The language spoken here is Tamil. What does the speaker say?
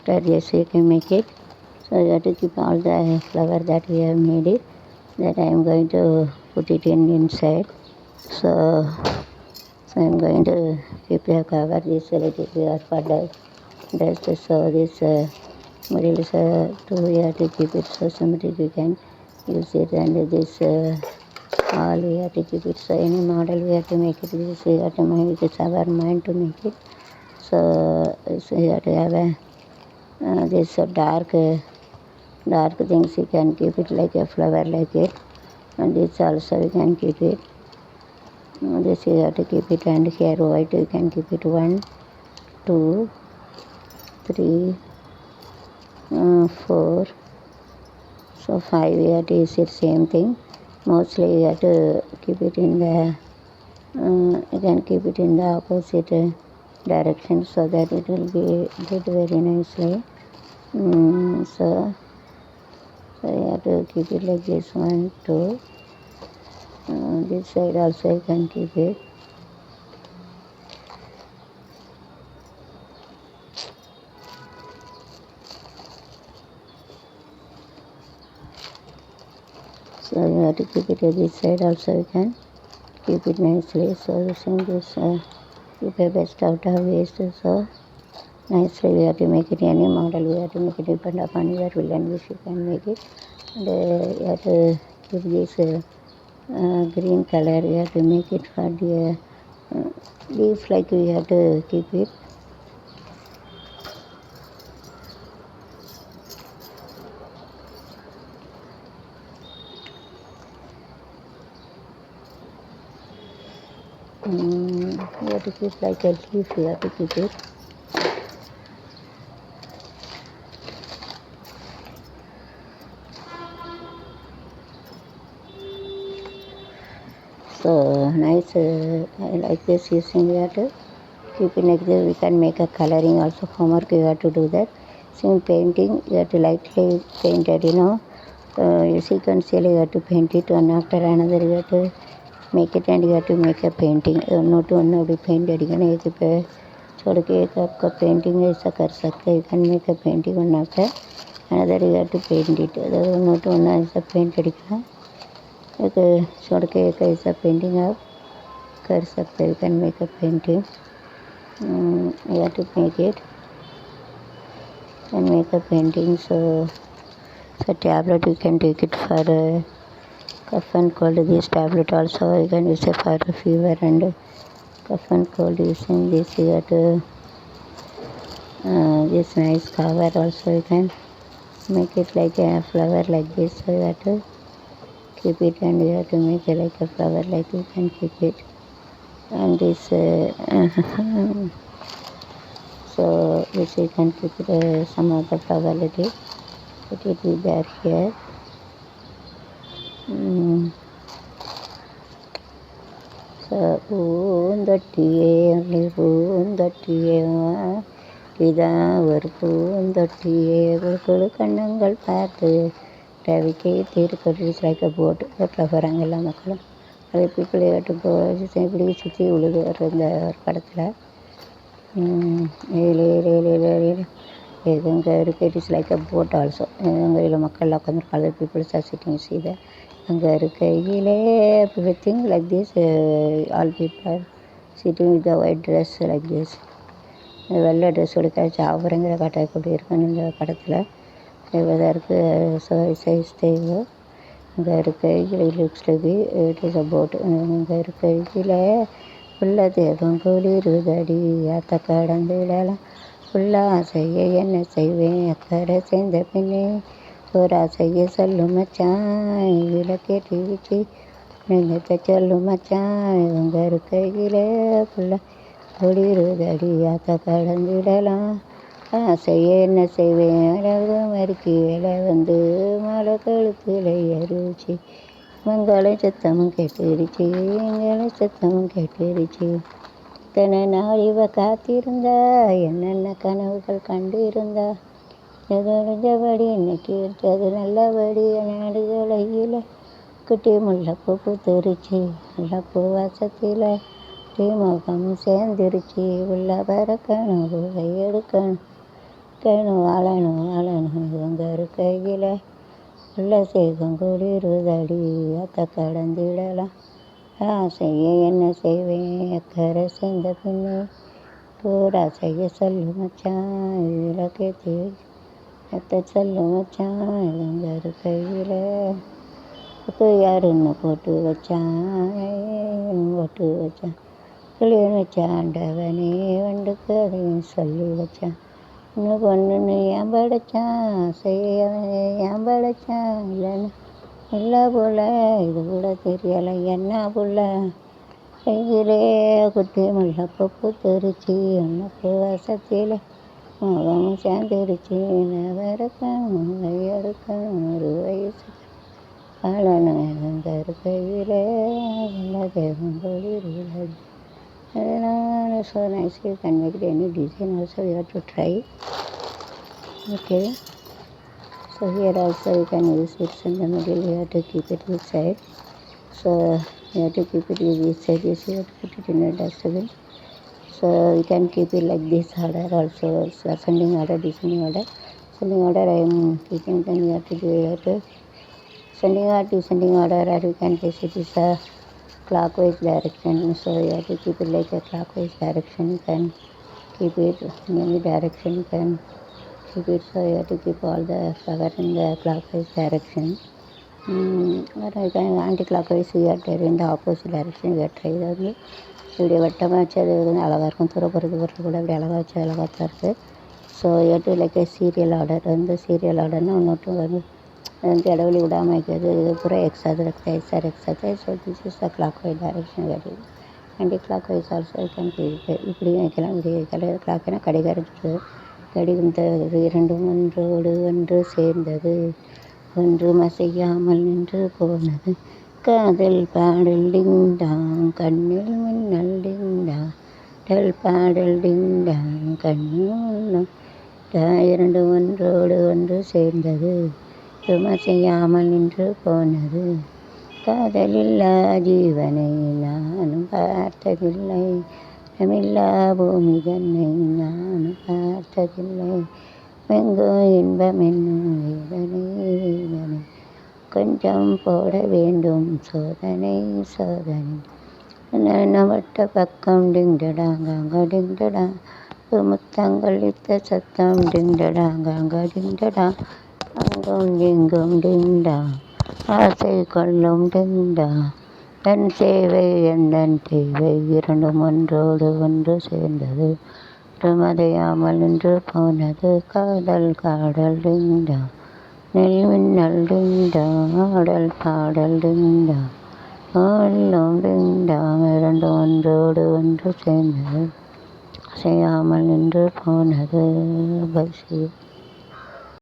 after this you can make it so you have to keep all the flower that we have made it. That I am going to put it in inside. So so I am going to keep the cover this little here for the dust so this uh, is uh, to we have to keep it so somebody you can use it. And this uh, all we have to keep it. So any model we have to make it this we to make our mind to make it. So, so you have to have a this uh, dark uh, dark things you can keep it like a flower like it. And this also you can keep it. Uh, this you have to keep it. And here white you can keep it. One two three uh, four. So five to use it same thing. Mostly you have to keep it in the uh, you can keep it in the opposite direction so that it will be did very nicely so so you have to keep it like this one two uh, this side also you can keep it so you have to keep it at this side also you can keep it nicely so using this uh, keep a best out of waste so nicely we have to make it any model we have to make it depend upon your will and wish you can make it and uh, you have to keep this uh, uh, green color you have to make it for the uh, leaf like we have to keep it. Mm, you have to keep like a leaf you have to keep it So nice, uh, I like this using that. Keeping like this, we can make a coloring also homework you have to do that. Same painting, you have to lightly paint it, you know. Uh, you see, can see you have to paint it one after another, you have to make it and you have to make a painting. Uh, not one of the paint, you can एक पे छोड़ के एक आपका पेंटिंग ऐसा कर सकते हैं you can make a painting one after another you have to paint it. Not one is a paint, एक छोड़ के एक ऐसा पेंटिंग आप कर सकते हैं कैन मेक अ पेंटिंग या to make it can make a painting so so tablet you can take it for cough and cold this tablet also you can use a for fever and cough and cold use in this you this nice cover also you can make it like a flower like this you hat keep it and you have to make it like a flower like you can keep it and this uh, so this you can keep it, uh, some of the flower little let it be there here mm. so பூந்தொட்டியே அள்ளி பூந்தொட்டியே வா. இதான் ஒரு பூந்தொட்டியே ஒரு கண்ணங்கள் பார்த்து ரவிக்கை தீர்க்கட்டு லைக் போட்டு போட்டில் போகிறாங்க எல்லா மக்களும். அது பீப்புள் ஏட்டு போ இப்படி சுற்றி உழுது வர்ற இந்த ஒரு படத்தில். ஏழு ஏழு ஏழு ஏழு லைக் அ போட் ஆல்சோ எங்கள் இதில் மக்கள் உட்காந்துருக்காங்க பீப்புள்ஸ் ஆர் சிட்டிங் செய்த. அங்கே இருக்கையிலே think like this all people sitting with the white dress like this வெள்ளை ட்ரெஸ் உடுக்க அவருங்கிற காட்டக்கூடிய இருக்கும் இந்த படத்தில். இதற்கு சைஸ் தேவை. அங்கே இருக்கையில் looks like it is about அங்கே இருக்கையில் உள்ள தேவம் குளிருதடி அத்த கடந்து விடலாம். உள்ள செய்ய என்ன செய்வேன்? அக்கறை சேர்ந்த பின்னே ஒரு ஆசையை சொல்லும் மச்சான். விளக்கேற்றி வச்சு. நெஞ்சத்தை சொல்லும் மச்சான்? இவங்க இருக்கையில் ஃபுல்லாக குளிருதடி அத்த கடந்து விடலாம். ஆசை என்ன செய்வேன்? அழகு வேலை வந்து மலை கழுத்தில் அருச்சி மங்கள சத்தமும் கேட்டுருச்சு எங்கள சத்தமும் கேட்டுருச்சு இத்தனை நாள் இவ காத்திருந்தா என்னென்ன கனவுகள் கண்டு இருந்தா எதொழிஞ்சபடி இன்னைக்கு எடுத்தது நல்லபடி நடுதலையில் குட்டி முல்லைப்பூ பூத்துருச்சு. முல்லைப்பூ வாசத்தில் முகம் சேர்ந்துருச்சு. உள்ள பறக்கணும் எடுக்கணும். இருக்கணும் வாழணும் வாழணும். இவங்க இருக்கையில் உள்ள சேகம் குளிருதடி. அத்தை கடந்திடலாம். ஆசைய என்ன செய்வேன்? அக்கறை சேர்ந்த பின்னே பூரா செய்ய சொல்லு மச்சான். இதில் கேத்து அத்தை சொல்லு மச்சான். இவங்க இருக்கையில் இப்போ யாருன்னு போட்டு வச்சான். போட்டு வச்சான்? சொல்லி வச்சாண்டவனே வண்டுக்கு அதையும் சொல்லி வச்சான். இன்னும் பொண்ணுன்னு ஏன் படைத்தான் செய்யவன் ஏன் படைத்தான் இல்லைன்னு. இல்லை போல இது கூட தெரியலை. என்ன புள்ள? கையிலே குட்டி முல்லைப்பூ தெரிச்சு உனக்கு வசத்தில் முகம் சேர்ந்துருச்சு நவரக்கணும் கையெடுக்கணும் ஒரு வயசு பலனும் இவங்க இருக்கையிலே நல்ல தேவம் கொளிருதடி so nice you can make it any design also you have to try okay? so here also you can use it in the middle you have to keep it this side so you have to keep it this side yes you have to put it in a dustbin so you can keep it like this order also so ascending order descending order ascending order I am keeping then you have to do you have to ascending descending order or you can place it is a clockwise direction so you have to keep it like a clockwise direction pen. keep it in any direction pen. keep it so you have to keep all the flower in the clockwise direction mm, or you can anti-clockwise you have to in the opposite direction you have to try வந்து இப்படி வட்டமாக வச்சு அது வந்து அழகாக இருக்கும் தூர போகிறது போகிறது கூட இப்படி அழகாக வச்சு அழகாக தான் இருக்குது ஸோ எட்டு லைக் சீரியல் ஆர்டர் வந்து சீரியல் ஆர்டர்னால் ஒன்று வந்து வந்து இடைவெளி விடாமல் வைக்கிறது இது பூரா X exa X R X R so this is the clockwise direction வருது anti clock wise also can இப்படியும் வைக்கலாம். இப்படி வைக்கலாம் கிளாக்னா கடிகாரம் சுற்றுது கடிகம் தருது இரண்டும் ஒன்றோடு ஒன்று சேர்ந்தது. ஒன்றும் அசையாமல் நின்று போனது. காதல் பாடல் டிங்டாங் கண்ணில் மின்னல் டிங்டாங். டல் பாடல் டிங்டாங் கண்ணில் மின்னல் இரண்டு ஒன்றோடு ஒன்று சேர்ந்தது. சும்மா செய்யாமல் நின்று போனது. காதலில்லா ஜீவனை நானும் பார்த்ததில்லை. தமில்லா பூமி தன்னை நானும் பார்த்ததில்லை. எங்கோ இன்பம் என்னும் வேதனை வேதனை. கொஞ்சம் போட வேண்டும் சோதனை சோதனை. வட்ட பக்கம் டிங்கடாங்காங்க டிங்கடா. முத்தங்கள் இத்த சத்தம் டிங்கடாங்காங்க டிங்கடா. அங்கும் இங்கும் டிங்டா ஆசை கொள்ளும் டிண்டா என் சேவை எந்தன் தேவை? இரண்டும் ஒன்றோடு ஒன்று சேர்ந்தது. மதையாமல் நின்று போனது. காதல் காடல் டிண்டா நெல் மின்னல் டிண்டா ஆடல் பாடல் டிண்டா உள்ளும் டிண்டா இரண்டும் ஒன்றோடு ஒன்று சேர்ந்தது. செய்யாமல் நின்று போனது. பசி